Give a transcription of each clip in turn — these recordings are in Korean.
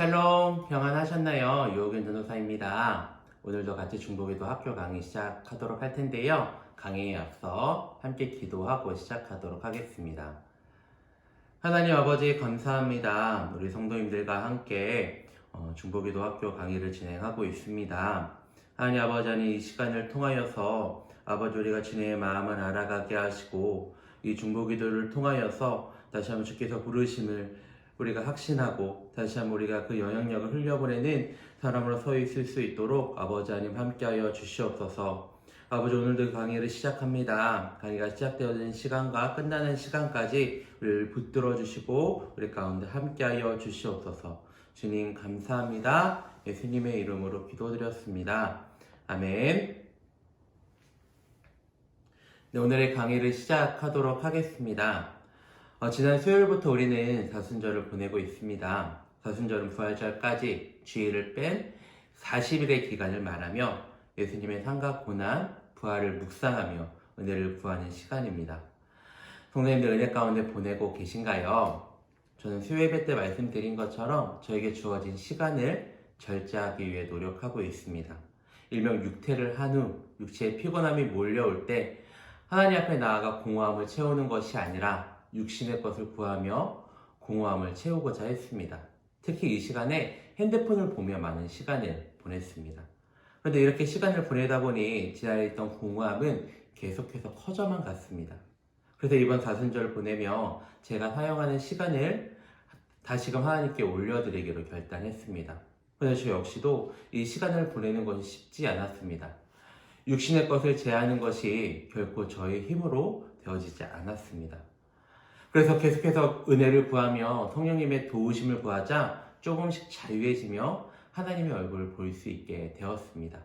샬롬 평안하셨나요? 유호균 전도사입니다. 오늘도 같이 중보기도 학교 강의 시작하도록 할 텐데요. 강의에 앞서 함께 기도하고 시작하도록 하겠습니다. 하나님 아버지 감사합니다. 우리 성도님들과 함께 어, 중보기도 학교 강의를 진행하고 있습니다. 하나님 아버지 하나님 이 시간을 통하여서 아버지 우리가 주님의 마음을 알아가게 하시고 이 중보기도를 통하여서 다시 한번 주께서 부르심을 우리가 확신하고 다시 한번 우리가 그 영향력을 흘려보내는 사람으로 서 있을 수 있도록 아버지 하나님 함께하여 주시옵소서. 아버지 오늘도 강의를 시작합니다. 강의가 시작되어진 시간과 끝나는 시간까지 우리를 붙들어 주시고 우리 가운데 함께하여 주시옵소서. 주님 감사합니다. 예수님의 이름으로 기도드렸습니다. 아멘. 네, 오늘의 강의를 시작하도록 하겠습니다. 어, 지난 수요일부터 우리는 사순절을 보내고 있습니다. 사순절은 부활절까지 주일을 뺀 40일의 기간을 말하며 예수님의 상과 고난, 부활을 묵상하며 은혜를 구하는 시간입니다. 성도님들 은혜 가운데 보내고 계신가요? 저는 수요 예배 때 말씀드린 것처럼 저에게 주어진 시간을 절제하기 위해 노력하고 있습니다. 일명 육퇴를 한 후 육체의 피곤함이 몰려올 때 하나님 앞에 나아가 공허함을 채우는 것이 아니라 육신의 것을 구하며 공허함을 채우고자 했습니다. 특히 이 시간에 핸드폰을 보며 많은 시간을 보냈습니다. 그런데 이렇게 시간을 보내다 보니 지나에 있던 공허함은 계속해서 커져만 갔습니다. 그래서 이번 사순절을 보내며 제가 사용하는 시간을 다시금 하나님께 올려드리기로 결단했습니다. 그런데 저 역시도 이 시간을 보내는 것이 쉽지 않았습니다. 육신의 것을 제하는 것이 결코 저의 힘으로 되어지지 않았습니다. 그래서 계속해서 은혜를 구하며 성령님의 도우심을 구하자 조금씩 자유해지며 하나님의 얼굴을 볼 수 있게 되었습니다.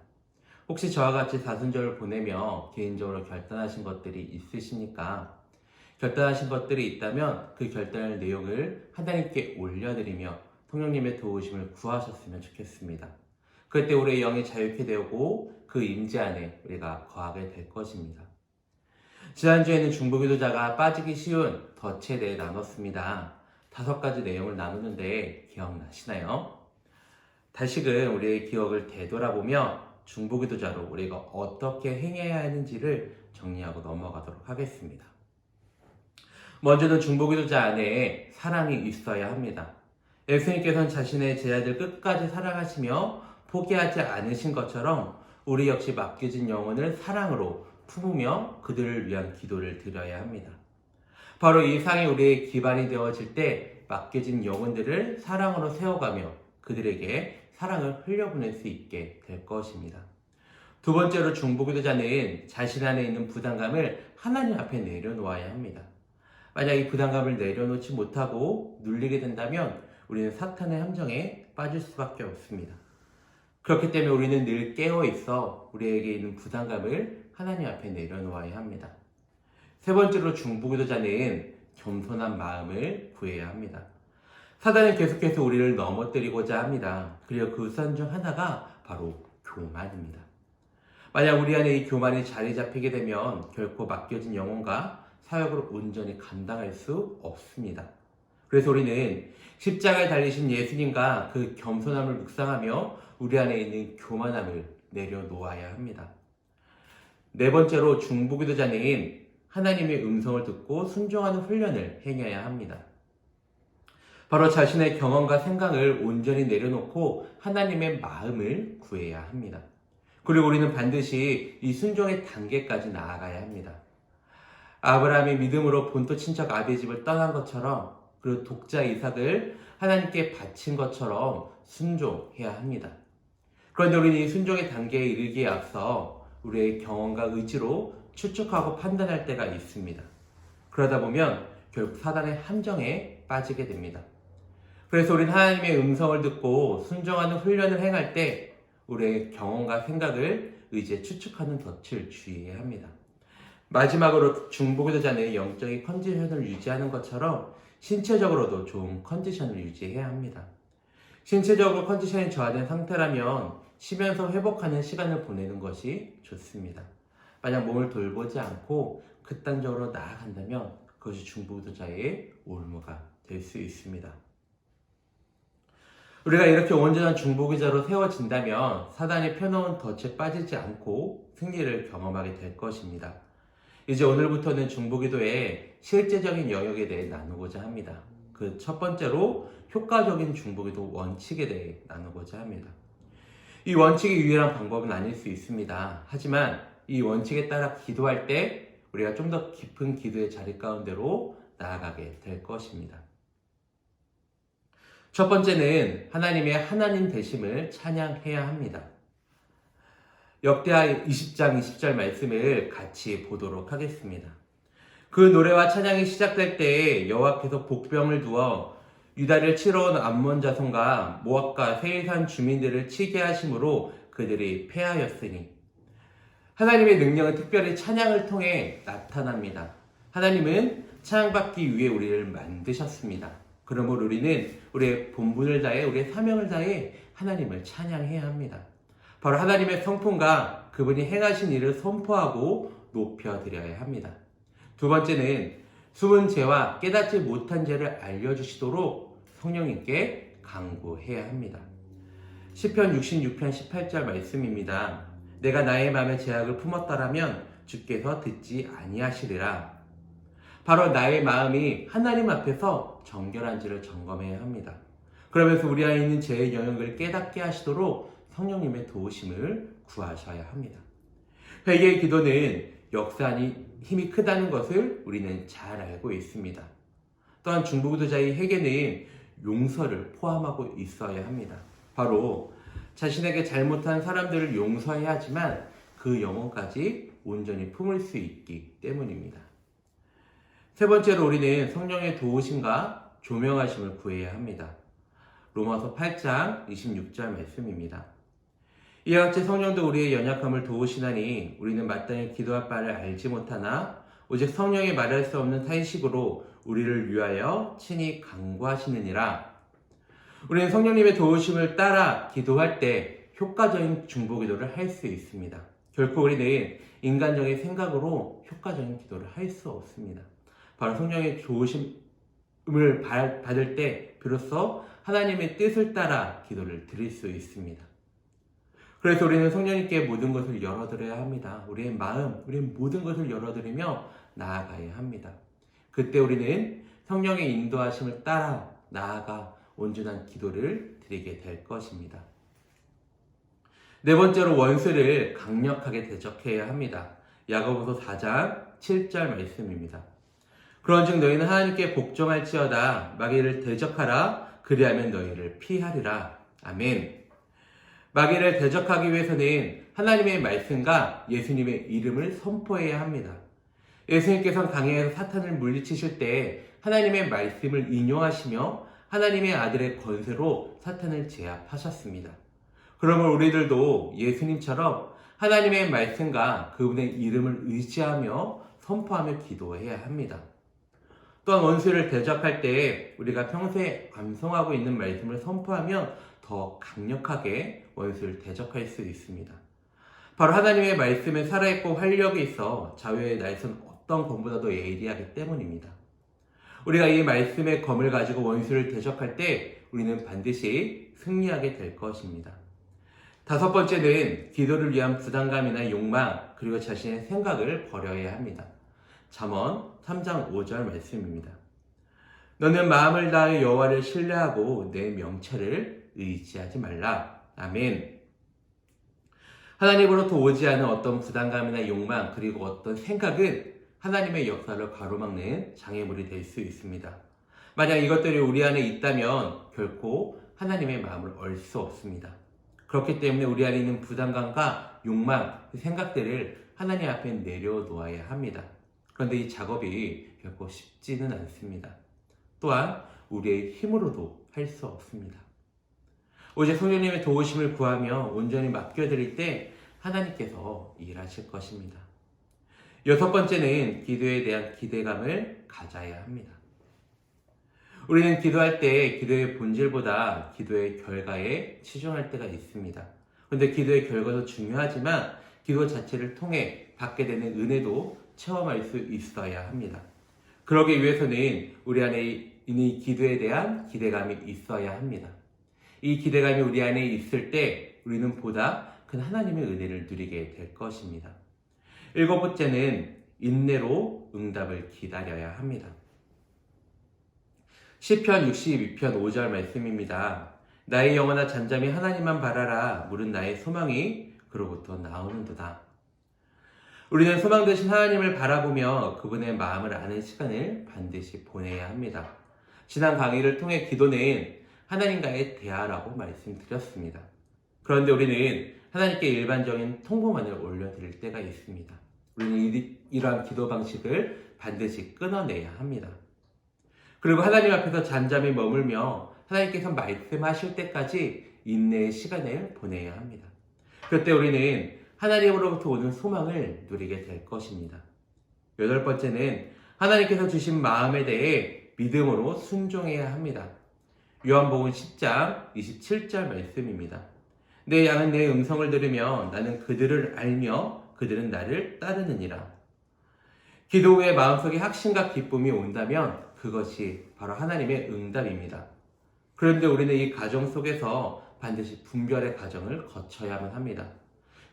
혹시 저와 같이 사순절을 보내며 개인적으로 결단하신 것들이 있으십니까? 결단하신 것들이 있다면 그 결단의 내용을 하나님께 올려드리며 성령님의 도우심을 구하셨으면 좋겠습니다. 그때 우리의 영이 자유케 되고 그 임재 안에 우리가 거하게 될 것입니다. 지난주에는 중보기도자가 빠지기 쉬운 덫에 대해 나눴습니다. 다섯 가지 내용을 나누는데 기억나시나요? 다시금 우리의 기억을 되돌아보며 중보기도자로 우리가 어떻게 행해야 하는지를 정리하고 넘어가도록 하겠습니다. 먼저는 중보기도자 안에 사랑이 있어야 합니다. 예수님께서는 자신의 제자들 끝까지 사랑하시며 포기하지 않으신 것처럼 우리 역시 맡겨진 영혼을 사랑으로 품으며 그들을 위한 기도를 드려야 합니다. 바로 이 상이 우리의 기반이 되어질 때 맡겨진 영혼들을 사랑으로 세워가며 그들에게 사랑을 흘려보낼 수 있게 될 것입니다. 두 번째로 중보기도자는 자신 안에 있는 부담감을 하나님 앞에 내려놓아야 합니다. 만약 이 부담감을 내려놓지 못하고 눌리게 된다면 우리는 사탄의 함정에 빠질 수밖에 없습니다. 그렇기 때문에 우리는 늘 깨어 있어 우리에게 있는 부담감을 하나님 앞에 내려놓아야 합니다. 세 번째로 중보기도자는 겸손한 마음을 구해야 합니다. 사단은 계속해서 우리를 넘어뜨리고자 합니다. 그리고 그 우선 중 하나가 바로 교만입니다. 만약 우리 안에 이 교만이 자리 잡히게 되면 결코 맡겨진 영혼과 사역을 온전히 감당할 수 없습니다. 그래서 우리는 십자가에 달리신 예수님과 그 겸손함을 묵상하며 우리 안에 있는 교만함을 내려놓아야 합니다. 네 번째로 중보기도자는 하나님의 음성을 듣고 순종하는 훈련을 행해야 합니다. 바로 자신의 경험과 생각을 온전히 내려놓고 하나님의 마음을 구해야 합니다. 그리고 우리는 반드시 이 순종의 단계까지 나아가야 합니다. 아브라함이 믿음으로 본토 친척 아비의 집을 떠난 것처럼 그리고 독자 이삭을 하나님께 바친 것처럼 순종해야 합니다. 그런데 우리는 이 순종의 단계에 이르기에 앞서 우리의 경험과 의지로 추측하고 판단할 때가 있습니다. 그러다 보면 결국 사단의 함정에 빠지게 됩니다. 그래서 우리는 하나님의 음성을 듣고 순종하는 훈련을 행할 때 우리의 경험과 생각을 의지에 추측하는 덫을 주의해야 합니다. 마지막으로 중보기도자는 영적인 컨디션을 유지하는 것처럼 신체적으로도 좋은 컨디션을 유지해야 합니다. 신체적으로 컨디션이 저하된 상태라면 쉬면서 회복하는 시간을 보내는 것이 좋습니다. 만약 몸을 돌보지 않고 극단적으로 나아간다면 그것이 중보기도자의 올무가 될 수 있습니다. 우리가 이렇게 온전한 중보기자로 세워진다면 사단이 펴놓은 덫에 빠지지 않고 승리를 경험하게 될 것입니다. 이제 오늘부터는 중보기도의 실제적인 영역에 대해 나누고자 합니다. 그 첫 번째로 효과적인 중보기도 원칙에 대해 나누고자 합니다. 이 원칙이 유일한 방법은 아닐 수 있습니다. 하지만 이 원칙에 따라 기도할 때 우리가 좀 더 깊은 기도의 자리 가운데로 나아가게 될 것입니다. 첫 번째는 하나님의 하나님 되심을 찬양해야 합니다. 역대하 20장 20절 말씀을 같이 보도록 하겠습니다. 그 노래와 찬양이 시작될 때에 여호와께서 복병을 두어 유다를 치러 온 암몬 자손과 모압과 세일산 주민들을 치게 하심으로 그들이 패하였으니 하나님의 능력은 특별히 찬양을 통해 나타납니다. 하나님은 찬양받기 위해 우리를 만드셨습니다. 그러므로 우리는 우리의 본분을 다해 우리의 사명을 다해 하나님을 찬양해야 합니다. 바로 하나님의 성품과 그분이 행하신 일을 선포하고 높여드려야 합니다. 두 번째는 숨은 죄와 깨닫지 못한 죄를 알려주시도록 성령님께 강구해야 합니다. 10편 66편 18절 말씀입니다. 내가 나의 마음에 제약을 품었다라면 주께서 듣지 아니하시리라. 바로 나의 마음이 하나님 앞에서 정결한지를 점검해야 합니다. 그러면서 우리 안에 있는 죄의 영역을 깨닫게 하시도록 성령님의 도우심을 구하셔야 합니다. 회개의 기도는 역사니 힘이 크다는 것을 우리는 잘 알고 있습니다. 또한 중보기도자의 회개는 용서를 포함하고 있어야 합니다. 바로 자신에게 잘못한 사람들을 용서해야 하지만 그 영혼까지 온전히 품을 수 있기 때문입니다. 세 번째로 우리는 성령의 도우심과 조명하심을 구해야 합니다. 로마서 8장 26절 말씀입니다. 이와 같이 성령도 우리의 연약함을 도우시나니 우리는 마땅히 기도할 바를 알지 못하나 오직 성령이 말할 수 없는 탄식으로 우리를 위하여 친히 강구하시느니라. 우리는 성령님의 도우심을 따라 기도할 때 효과적인 중보 기도를 할 수 있습니다. 결코 우리는 인간적인 생각으로 효과적인 기도를 할 수 없습니다. 바로 성령의 도우심을 받을 때 비로소 하나님의 뜻을 따라 기도를 드릴 수 있습니다. 그래서 우리는 성령님께 모든 것을 열어드려야 합니다. 우리의 마음, 우리의 모든 것을 열어드리며 나아가야 합니다. 그때 우리는 성령의 인도하심을 따라 나아가 온전한 기도를 드리게 될 것입니다. 네 번째로 원수를 강력하게 대적해야 합니다. 야고보서 4장 7절 말씀입니다. 그런즉 너희는 하나님께 복종할지어다 마귀를 대적하라 그리하면 너희를 피하리라. 아멘. 마귀를 대적하기 위해서는 하나님의 말씀과 예수님의 이름을 선포해야 합니다. 예수님께서는 강해에서 사탄을 물리치실 때 하나님의 말씀을 인용하시며 하나님의 아들의 권세로 사탄을 제압하셨습니다. 그러면 우리들도 예수님처럼 하나님의 말씀과 그분의 이름을 의지하며 선포하며 기도해야 합니다. 또한 원수를 대적할 때 우리가 평소에 암송하고 있는 말씀을 선포하면 더 강력하게 원수를 대적할 수 있습니다. 바로 하나님의 말씀에 살아있고 활력이 있어 자유의 날선 어떤 검보다도 예리하기 때문입니다. 우리가 이 말씀의 검을 가지고 원수를 대적할 때 우리는 반드시 승리하게 될 것입니다. 다섯 번째는 기도를 위한 부담감이나 욕망 그리고 자신의 생각을 버려야 합니다. 잠언 3장 5절 말씀입니다. 너는 마음을 다해 여호와를 신뢰하고 내 명체를 의지하지 말라. 아멘. 하나님으로부터 오지 않은 어떤 부담감이나 욕망 그리고 어떤 생각은 하나님의 역사를 가로막는 장애물이 될 수 있습니다. 만약 이것들이 우리 안에 있다면 결코 하나님의 마음을 얼 수 없습니다. 그렇기 때문에 우리 안에 있는 부담감과 욕망, 그 생각들을 하나님 앞에 내려놓아야 합니다. 그런데 이 작업이 결코 쉽지는 않습니다. 또한 우리의 힘으로도 할 수 없습니다. 오직 성령님의 도우심을 구하며 온전히 맡겨드릴 때 하나님께서 일하실 것입니다. 여섯 번째는 기도에 대한 기대감을 가져야 합니다. 우리는 기도할 때 기도의 본질보다 기도의 결과에 치중할 때가 있습니다. 그런데 기도의 결과도 중요하지만 기도 자체를 통해 받게 되는 은혜도 체험할 수 있어야 합니다. 그러기 위해서는 우리 안에 있는 기도에 대한 기대감이 있어야 합니다. 이 기대감이 우리 안에 있을 때 우리는 보다 큰 하나님의 은혜를 누리게 될 것입니다. 일곱 번째는 인내로 응답을 기다려야 합니다. 시편 62편 5절 말씀입니다. 나의 영혼아 잠잠히 하나님만 바라라. 물은 나의 소망이 그로부터 나오는도다. 우리는 소망 되신 하나님을 바라보며 그분의 마음을 아는 시간을 반드시 보내야 합니다. 지난 강의를 통해 기도는 하나님과의 대화라고 말씀드렸습니다. 그런데 우리는 하나님께 일반적인 통보만을 올려드릴 때가 있습니다. 우리는 이, 이러한 기도 방식을 반드시 끊어내야 합니다. 그리고 하나님 앞에서 잠잠히 머물며 하나님께서 말씀하실 때까지 인내의 시간을 보내야 합니다. 그때 우리는 하나님으로부터 오는 소망을 누리게 될 것입니다. 여덟 번째는 하나님께서 주신 마음에 대해 믿음으로 순종해야 합니다. 요한복음 10장 27절 말씀입니다. 내 양은 내 음성을 들으며 나는 그들을 알며 그들은 나를 따르느니라. 기도 후에 마음속에 확신과 기쁨이 온다면 그것이 바로 하나님의 응답입니다. 그런데 우리는 이 과정 속에서 반드시 분별의 과정을 거쳐야만 합니다.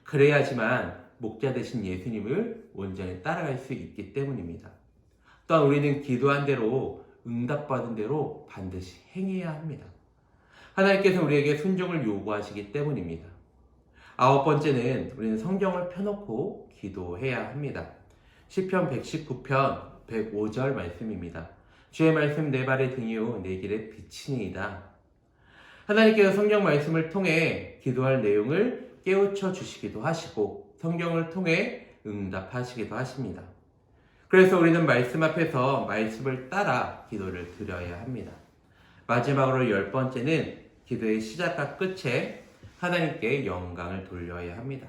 그래야지만 목자 되신 예수님을 온전히 따라갈 수 있기 때문입니다. 또한 우리는 기도한 대로 응답받은 대로 반드시 행해야 합니다. 하나님께서 우리에게 순종을 요구하시기 때문입니다. 아홉 번째는 우리는 성경을 펴놓고 기도해야 합니다. 시편 119편 105절 말씀입니다. 주의 말씀 내 발의 등이요 내 길의 빛이니이다. 하나님께서 성경 말씀을 통해 기도할 내용을 깨우쳐 주시기도 하시고 성경을 통해 응답하시기도 하십니다. 그래서 우리는 말씀 앞에서 말씀을 따라 기도를 드려야 합니다. 마지막으로 열 번째는 기도의 시작과 끝에 하나님께 영광을 돌려야 합니다.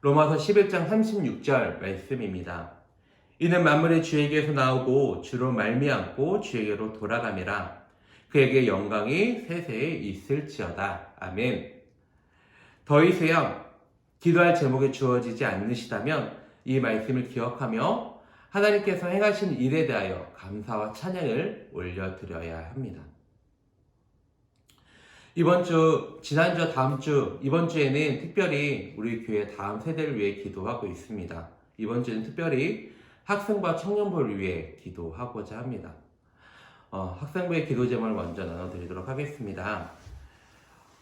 로마서 11장 36절 말씀입니다. 이는 만물의 주에게서 나오고 주로 말미암고 주에게로 돌아감이라 그에게 영광이 세세에 있을지어다. 아멘. 더 이상 기도할 제목이 주어지지 않으시다면 이 말씀을 기억하며 하나님께서 행하신 일에 대하여 감사와 찬양을 올려드려야 합니다. 이번 주, 지난주, 다음 주, 이번 주에는 특별히 우리 교회 다음 세대를 위해 기도하고 있습니다. 이번 주는 특별히 학생과 청년부를 위해 기도하고자 합니다. 어, 학생부의 기도 제목을 먼저 나눠드리도록 하겠습니다.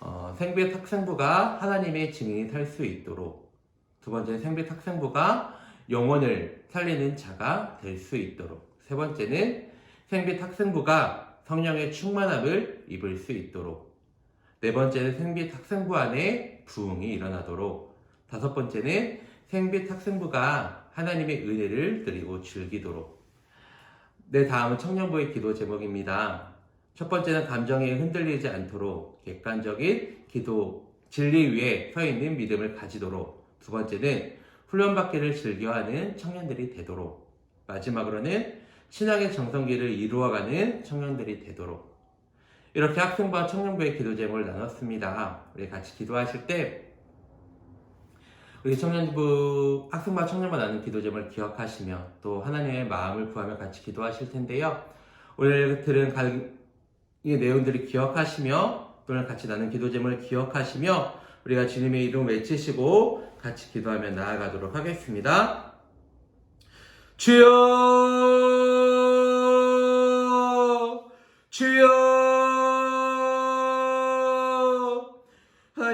어, 생빛 학생부가 하나님의 증인이 살 수 있도록 두 번째는 생빛 학생부가 영혼을 살리는 자가 될 수 있도록 세 번째는 생빛 학생부가 성령의 충만함을 입을 수 있도록 네 번째는 생빛 학생부 안에 부흥이 일어나도록. 다섯 번째는 생빛 학생부가 하나님의 은혜를 드리고 즐기도록. 네 다음은 청년부의 기도 제목입니다. 첫 번째는 감정에 흔들리지 않도록 객관적인 기도 진리 위에 서 있는 믿음을 가지도록. 두 번째는 훈련받기를 즐겨하는 청년들이 되도록. 마지막으로는 신앙의 정성기를 이루어가는 청년들이 되도록 이렇게 학생부와 청년부의 기도 제목을 나눴습니다. 우리 같이 기도하실 때 우리 청년부 학생부와 청년부 나눈 기도 제목을 기억하시며 또 하나님의 마음을 구하며 같이 기도하실 텐데요. 오늘 들은 이 내용들을 기억하시며 오늘 같이 나눈 기도 제목을 기억하시며 우리가 주님의 이름 외치시고 같이 기도하며 나아가도록 하겠습니다. 주여 주여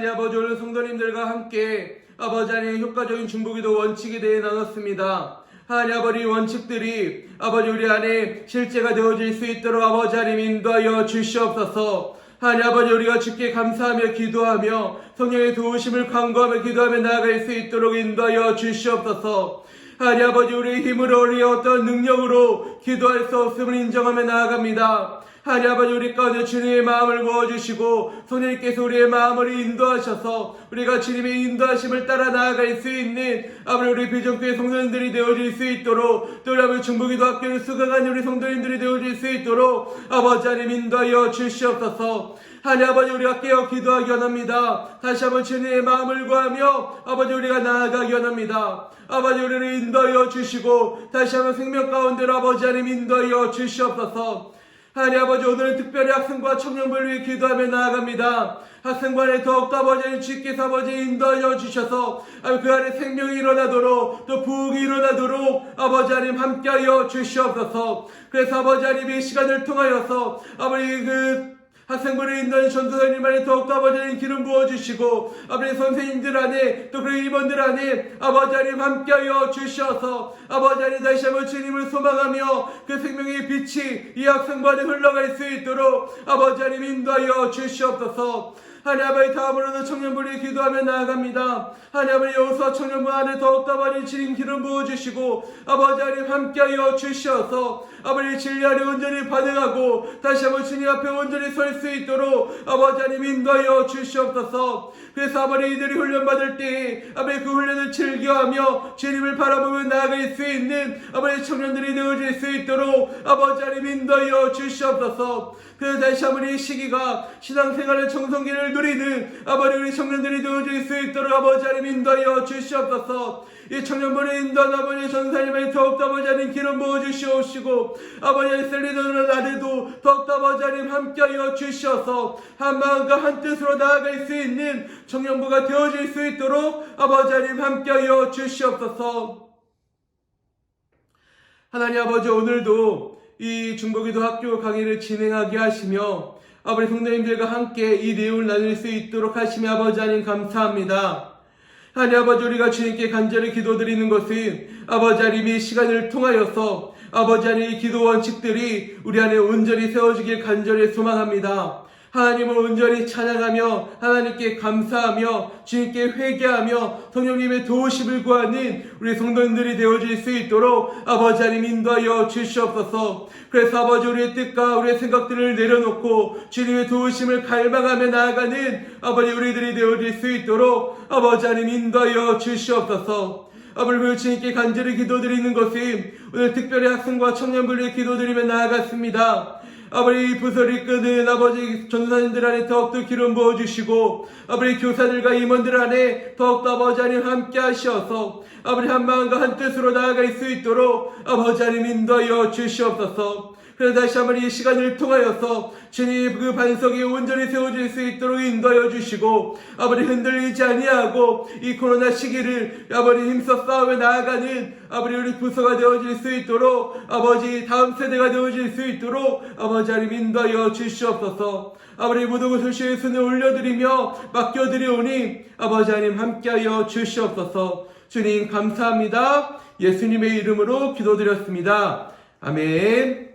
하나님 아버지 오늘 성도님들과 함께 아버지 안에 효과적인 중보기도 원칙에 대해 나눴습니다. 하나님 아버지 원칙들이 아버지 우리 안에 실제가 되어질 수 있도록 아버지 하나님 인도하여 주시옵소서. 하나님 아버지 우리가 주께 감사하며 기도하며 성령의 도우심을 간구하며 기도하며 나아갈 수 있도록 인도하여 주시옵소서. 하나님 아버지 우리의 힘으로 우리의 어떤 능력으로 기도할 수 없음을 인정하며 나아갑니다. 하나님 아버지 우리 가운데 주님의 마음을 모아주시고 성령님께서 우리의 마음을 인도하셔서 우리가 주님의 인도하심을 따라 나아갈 수 있는 아버지 우리 비전교회 성도님들이 되어질 수 있도록 또 아버지 중보기도 학교를 수강하는 우리 성도님들이 되어질 수 있도록 아버지 하나님 인도하여 주시옵소서 하나님 아버지 우리가 깨어 기도하기 원합니다. 다시 한번 주님의 마음을 구하며 아버지 우리가 나아가기 원합니다. 아버지 우리를 인도하여 주시고 다시 한번 생명 가운데로 아버지 하나님 인도하여 주시옵소서 하나님 아버지 오늘은 특별히 학생과 청년부를 위해 기도하며 나아갑니다. 학생부 안에 더욱더 아버지 주께서 아버지 인도하여 주셔서 그 안에 생명이 일어나도록 또 부흥이 일어나도록 아버지 하나님 함께하여 주시옵소서 그래서 아버지 하나님 이 시간을 통하여서 아버지 그 학생부를 인도하는 전도사님 안에 더욱더 아버지 하나님 기름 부어주시고 아버지 선생님들 안에 또그 임원들 안에 아버지 하나님 함께하여 주셔서 아버지 하나님 다시 한번 주님을 소망하며 그 생명의 빛이 이 학생부 안에 흘러갈 수 있도록 아버지 하나님 인도하여 주시옵소서 하나님 아버지 다음으로는 청년부를 기도하며 나아갑니다. 하나님 아버지 여호수아 청년부 안에 더욱더 많이 지린 기름 부어주시고 아버지 하나님 함께하여 주셔서 아버지 진리 안에 온전히 반응하고 다시 한번 주님 앞에 온전히 설 수 있도록 아버지 하나님 인도하여 주시옵소서 그래서 아버지 이들이 훈련받을 때 아버지 그 훈련을 즐겨하며 주님을 바라보며 나아갈 수 있는 아버지 청년들이 되어질 수 있도록 아버지 하나님 인도하여 주시옵소서 그래서 다시 한번 이 시기가 신앙생활의 정성기를 누리는 아버지 우리 청년들이 되어질 수 있도록 아버지 하나님 인도하여 주시옵소서. 이 청년부를 인도한 아버지 전사님의 더욱더 아버지 하나님 기름 부어주시옵시고 아버지 셀리더는 안에도 더욱더 아버지 하나님 함께하여 주셔서 한 마음과 한 뜻으로 나아갈 수 있는 청년부가 되어질 수 있도록 아버지 하나님 함께하여 주시옵소서. 하나님 아버지 오늘도 이 중고기도 학교 강의를 진행하게 하시며 아버지 성도님들과 함께 이 내용을 나눌 수 있도록 하시며 아버지 하나님 감사합니다. 하나님 아버지 우리가 주님께 간절히 기도드리는 것은 아버지 하나님 이 시간을 통하여서 아버지 하나님 이 기도 원칙들이 우리 안에 온전히 세워지길 간절히 소망합니다. 하나님을 온전히 찬양하며 하나님께 감사하며 주님께 회개하며 성령님의 도우심을 구하는 우리 성도님들이 되어질 수 있도록 아버지 하나님 인도하여 주시옵소서 그래서 아버지 우리의 뜻과 우리의 생각들을 내려놓고 주님의 도우심을 갈망하며 나아가는 아버지 우리들이 되어질 수 있도록 아버지 하나님 인도하여 주시옵소서 아버지 주님께 간절히 기도드리는 것은 오늘 특별히 학생과 청년부를 기도드리며 나아갔습니다. 아버지 부서를 이끄는 아버지 전사님들 안에 더욱더 기름 부어주시고 아버지 교사들과 임원들 안에 더욱더 아버지 하나님 함께 하셔서 아버지 한 마음과 한 뜻으로 나아갈 수 있도록 아버지 하나님 인도하여 주시옵소서 그래서 다시 한번 이 시간을 통하여서 주님 그 반석이 온전히 세워질 수 있도록 인도하여 주시고 아버지 흔들리지 아니하고 이 코로나 시기를 아버지 힘써 싸우며 나아가는 아버지 우리 부서가 되어질 수 있도록 아버지 다음 세대가 되어질 수 있도록 아버지 하나님 인도하여 주시옵소서. 아버지 모든 것을 주의 손에 올려드리며 맡겨드리오니 아버지 하나님 함께하여 주시옵소서. 주님 감사합니다. 예수님의 이름으로 기도드렸습니다. 아멘